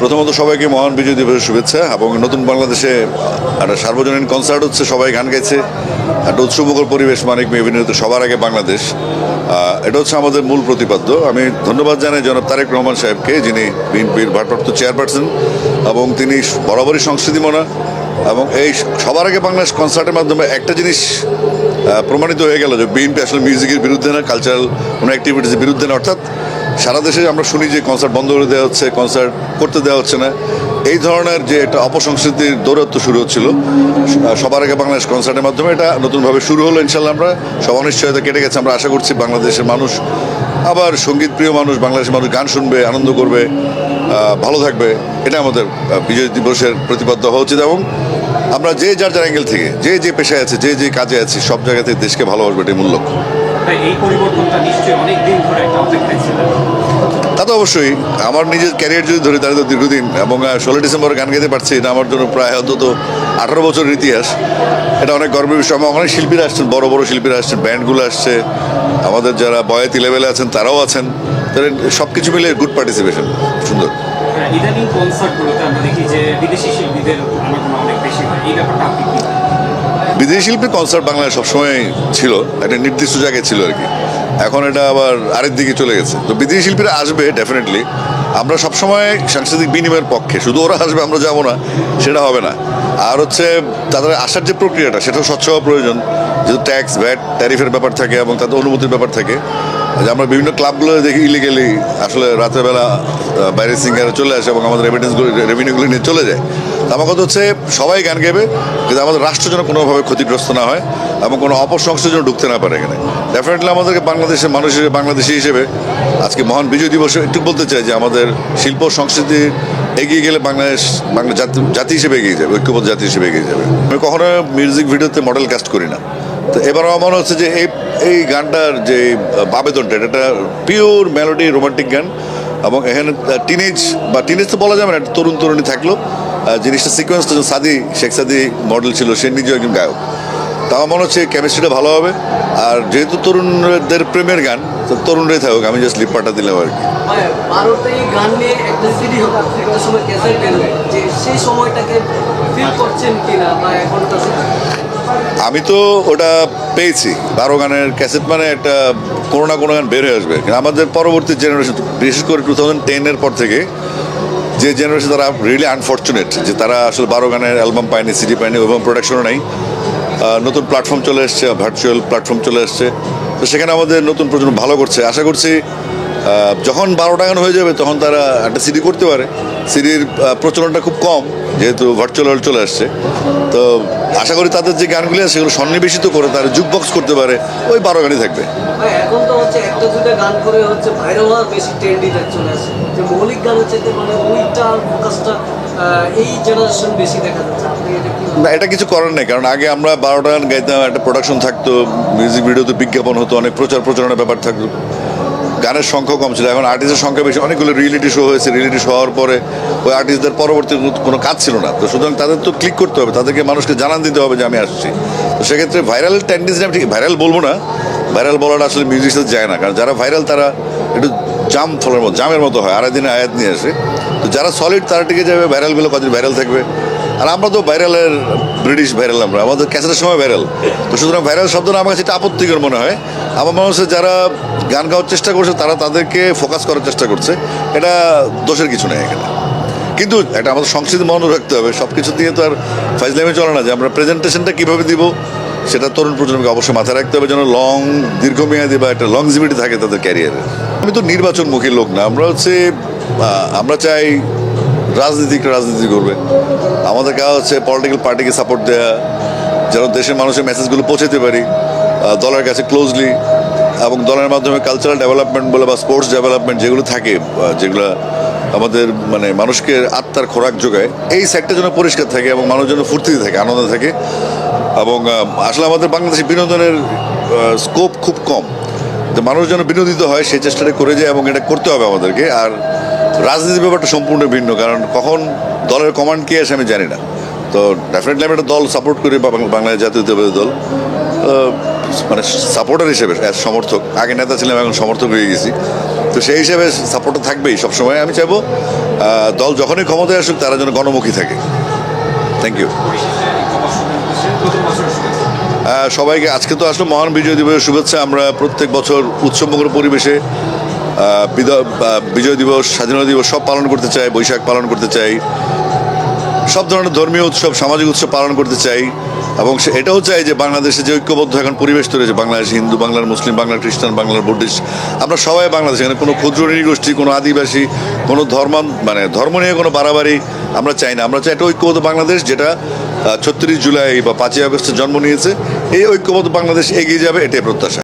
প্রথমত সবাইকে মহান বিজয় দিবসের শুভেচ্ছা এবং নতুন বাংলাদেশে একটা সার্বজনীন কনসার্ট হচ্ছে, সবাই গান গাইছে। একটা উৎসবমুখর পরিবেশ মানিক মেভিনিতে সবার আগে বাংলাদেশ। এটা হচ্ছে আমাদের মূল প্রতিপাদ্য। আমি ধন্যবাদ জানাই জনাব তারেক রহমান সাহেবকে, যিনি বিএনপির ভারপ্রাপ্ত চেয়ারপারসন এবং তিনি বরাবরই সংস্কৃতি মনা এবং এই সবার আগে বাংলাদেশ কনসার্টের মাধ্যমে একটা জিনিস প্রমাণিত হয়ে গেল যে বিএনপি আসলে মিউজিকের বিরুদ্ধে না কালচারাল কোনো অ্যাক্টিভিটিসের বিরুদ্ধে না। অর্থাৎ সারা দেশে আমরা শুনি যে কনসার্ট বন্ধ করে দেওয়া হচ্ছে কনসার্ট করতে দেওয়া হচ্ছে না। এই ধরনের যে একটা অপসংস্কৃতির দৌরত্ব শুরু হচ্ছিল সবার আগে বাংলাদেশ কনসার্টের মাধ্যমে এটা নতুনভাবে শুরু হলো ইনশাল্লাহ আমরা। সব অনিশ্চয়তা কেটে গেছে, আমরা আশা করছি বাংলাদেশের মানুষ, আবার সংগীত প্রিয় মানুষ, বাংলাদেশের মানুষ গান শুনবে, আনন্দ করবে ভালো থাকবে। এটা আমাদের বিজয় দিবসের প্রতিপাদ্য হওয়া উচিত এবং আমরা যে যার যার অ্যাঙ্গেল থেকে যে যে পেশায় আছে যে যে কাজে আছে সব জায়গা থেকে দেশকে ভালোবাসবে এটাই মূল লক্ষ্য। এই পরিবর্তনটা নিশ্চয়ই অনেক দিন ধরে একটা অপেক্ষায় ছিল তা তো অবশ্যই আমার নিজের ক্যারিয়ার যদি ধরি তাহলে তো দীর্ঘদিন এবং ষোলো ডিসেম্বর গান গাইতে পারছি এটা আমার জন্য প্রায় অন্তত আঠারো বছরের ইতিহাস। এটা অনেক গর্বের বিষয় আমার অনেক শিল্পীরা আসছেন বড় বড় শিল্পীরা আসছেন ব্যান্ডগুলো আসছে আমাদের যারা বয়াতি লেভেলে আছেন তারাও আছেন তাদের সব কিছু মিলে গুড পার্টিসিপেশন সুন্দর। ইদানিং কনসার্টগুলোতে আমরা দেখি যে বিদেশি শিল্পীদের অনেক বেশি হয়। এই ব্যাপারটা আপনি বিদেশি কনসার্ট বাংলায় সবসময় ছিল, একটা নির্দিষ্ট জায়গায় ছিল আর কি। এখন এটা আবার আরেক দিকে চলে গেছে। তো বিদেশি শিল্পীরা আসবে ডেফিনেটলি আমরা সবসময় সাংস্কৃতিক বিনিময়ের পক্ষে, শুধু ওরা আসবে, আমরা যাব না, সেটা হবে না। আর হচ্ছে, তাদের আসার যে প্রক্রিয়াটা, সেটাও স্বচ্ছ হওয়া প্রয়োজন। যেহেতু ট্যাক্স ভ্যাট ট্যারিফের ব্যাপার থাকে এবং তাদের অনুমতির ব্যাপার থাকে। আমরা বিভিন্ন ক্লাবগুলো দেখি ইলিগেলি আসলে রাতের বেলা বাইরের সিঙ্গারে চলে আসে এবং আমাদের এভিডেন্সগুলো রেভিনিউগুলো নিয়ে চলে যায়। আমার কথা হচ্ছে, সবাই গান গাইবে, কিন্তু আমাদের রাষ্ট্র যেন কোনোভাবে ক্ষতিগ্রস্ত না হয় এবং কোনো অপসংস্থার যেন ঢুকতে না পারে এখানে। ডেফিনেটলি আমাদেরকে বাংলাদেশের মানুষ হিসেবে, বাংলাদেশি হিসেবে আজকে মহান বিজয় দিবসে একটু বলতে চাই যে আমাদের শিল্প সংস্কৃতি এগিয়ে গেলে বাংলাদেশ, বাংলা জাতি জাতি হিসেবে এগিয়ে যাবে, ঐক্যবদ্ধ জাতি হিসেবে এগিয়ে যাবে। আমি কখনো মিউজিক ভিডিওতে মডেল কাস্ট করি না। তো এবার আমার মনে হচ্ছে যে এই এই গানটার যে আবেদনটা, এটা পিওর মেলোডি রোমান্টিক গান এবং এখানে টিনেজ বা টিনেজ তো বলা যাবে না, একটা তরুণ তরুণী থাকল। জিনিসটা সিকোয়েন্সটা সাদি, শেখ সাদি মডেল ছিল, সে নিজেও একজন গায়ক। তা আমার মনে হচ্ছে কেমিস্ট্রিটা ভালো হবে। আর যেহেতু তরুণদের প্রেমের গান, তো তরুণরাই থাকুক, আমি জাস্ট লিপাটা দিলাম আর কি। সেই সময়টাকে আমি তো ওটা পেয়েছি। বারো গানের ক্যাসেট মানে একটা কোনো না কোনো গান বের হয়ে আসবে। কিন্তু আমাদের পরবর্তী জেনারেশন বিশেষ করে টু থাউজেন্ড টেনের পর থেকে, যে জেনারেশন তারা রিয়েলি আনফর্চুনেট যে তারা আসলে বারো গানের অ্যালবাম পায়নি সিডি পায়নি এবং প্রোডাকশনও নেই। নতুন প্ল্যাটফর্ম চলে এসছে ভার্চুয়াল প্ল্যাটফর্ম চলে এসছে। তো সেখানে আমাদের নতুন প্রজন্ম ভালো করছে। আশা করছি যখন বারোটা গান হয়ে যাবে তখন তারা একটা সিডি করতে পারে। সিডির প্রচলনটা খুব কম যেহেতু ভার্চুয়াল চলে আসছে। তো আশা করি তাদের যে গানগুলি আছে সেগুলো সন্নিবেশিত করে তারা জুক বক্স করতে পারে ওই বারো গানই থাকবে। এখন তো হচ্ছে একটা দুটো গান করে হচ্ছে ভাইরাল হওয়ার বেশি ট্রেন্ডিংটা চলে আসে যে মৌলিক গান হচ্ছে মানে ওইটা ফোকাসটা এই জেনারেশন বেশি দেখা যাচ্ছে। এটা না এটা কিছু করার নেই কারণ আগে আমরা বারোটা গান গাইতাম একটা প্রোডাকশন থাকতো মিউজিক ভিডিওতে বিজ্ঞাপন হতো অনেক প্রচার প্রচারণার ব্যাপার থাকতো। গানের সংখ্যা কম ছিল। এখন আর্টিস্টের সংখ্যা বেশি। অনেকগুলো রিয়েলিটি শো হয়েছে। রিয়েলিটি শো হওয়ার পরে ওই আর্টিস্টদের পরবর্তী কোনো কাজ ছিল না। তো সুতরাং তাদের তো ক্লিক করতে হবে। তাদেরকে মানুষকে জানান দিতে হবে যে, আমি আসছি। তো সেক্ষেত্রে ভাইরাল টেন্ডেন্সি আমি ঠিক ভাইরাল বলব না। ভাইরাল বলাটা আসলে মিউজিক যায় না। কারণ যারা ভাইরাল তারা একটু জাম ফলের মতো জামের মতো হয়। আড়াই দিনে আয়াত নিয়ে আসে। তো যারা সলিড তারা টিকে যাবে। ভাইরালগুলো কদিন ভাইরাল থাকবে। আর আমরা তো ভাইরালের ব্রিটিশ ভাইরাল আমরা। আমাদের ক্যাসেটের সময় ভাইরাল তো সুতরাং ভাইরাল শব্দটা আমার কাছে এটা আপত্তিকর মনে হয়। আমার মনে হচ্ছে যারা গান গাওয়ার চেষ্টা করছে, তারা তাদেরকে ফোকাস করার চেষ্টা করছে। এটা দোষের কিছু নেই এখানে। কিন্তু এটা আমাদের সংস্কৃতি মনে রাখতে হবে সব কিছু দিয়ে তো আর ফাইজলামে চলে না যে আমরা প্রেজেন্টেশনটা কীভাবে দিব, সেটা তরুণ প্রজন্মকে অবশ্যই মাথায় রাখতে হবে, যেন লং দীর্ঘমেয়াদী বা একটা লংজিভিটি থাকে তাদের ক্যারিয়ারে আমি তো নির্বাচনমুখী লোক না, আমরা হচ্ছে আমরা চাই রাজনীতিকরা রাজনীতি করবে। আমাদের কাজ হচ্ছে পলিটিক্যাল পার্টিকে সাপোর্ট দেওয়া যেন দেশের মানুষের মেসেজগুলো পৌঁছাতে পারি। দলের কাছে ক্লোজলি এবং দলের মাধ্যমে কালচারাল ডেভেলপমেন্ট বলে বা স্পোর্টস ডেভেলপমেন্ট যেগুলো থাকে যেগুলো আমাদের মানে মানুষকে আত্মার খোরাক যোগায়, এই সাইডটা যেন পরিষ্কার থাকে এবং মানুষ যেন ফুর্তিতে থাকে, আনন্দে থাকে। এবং আসলে আমাদের বাংলাদেশে বিনোদনের স্কোপ খুব কম। তো মানুষ যেন বিনোদিত হয় সেই চেষ্টাটা করে যায় এবং এটা করতে হবে আমাদেরকে। আর রাজনীতির ব্যাপারটা সম্পূর্ণ ভিন্ন, কারণ কখন দলের কমান্ড কে আসে আমি জানি না। তো ডেফিনেটলি আমি একটা দল সাপোর্ট করি বাংলাদেশ জাতীয়তাবাদী দল। মানে সাপোর্টার হিসেবে সমর্থক। আগে নেতা ছিলাম, এখন সমর্থক হয়ে গেছি। তো সেই হিসেবে সাপোর্টটা থাকবেই, সবসময় আমি চাইব দল যখনই ক্ষমতায় আসুক, তারা যেন গণমুখী থাকে। থ্যাংক ইউ সবাইকে আজকে তো আসলে মহান বিজয় দিবসের শুভেচ্ছা। আমরা প্রত্যেক বছর উৎসবমুখর পরিবেশে বিজয় দিবস, স্বাধীনতা দিবস সব পালন করতে চাই, বৈশাখ পালন করতে চাই। সব ধরনের ধর্মীয় উৎসব, সামাজিক উৎসব পালন করতে চাই এবং সে- এটাও চাই যে বাংলাদেশে যে ঐক্যবদ্ধ এখন পরিবেশ তৈরি হয়েছে, বাংলাদেশ হিন্দু, বাংলার মুসলিম বাংলার খ্রিস্টান বাংলার বুদ্ধিস্ট, আমরা সবাই বাংলাদেশ, এখানে কোনো ক্ষুদ্র নৃগোষ্ঠী, কোনো আদিবাসী, কোনো ধর্ম মানে ধর্ম নিয়ে কোনো বাড়াবাড়ি আমরা চাই না। আমরা চাই একটা ঐক্যবদ্ধ বাংলাদেশ যেটা ছত্রিশ জুলাই বা পাঁচই আগস্টে জন্ম নিয়েছে। এই ঐক্যবদ্ধ বাংলাদেশ এগিয়ে যাবে, এটাই প্রত্যাশা।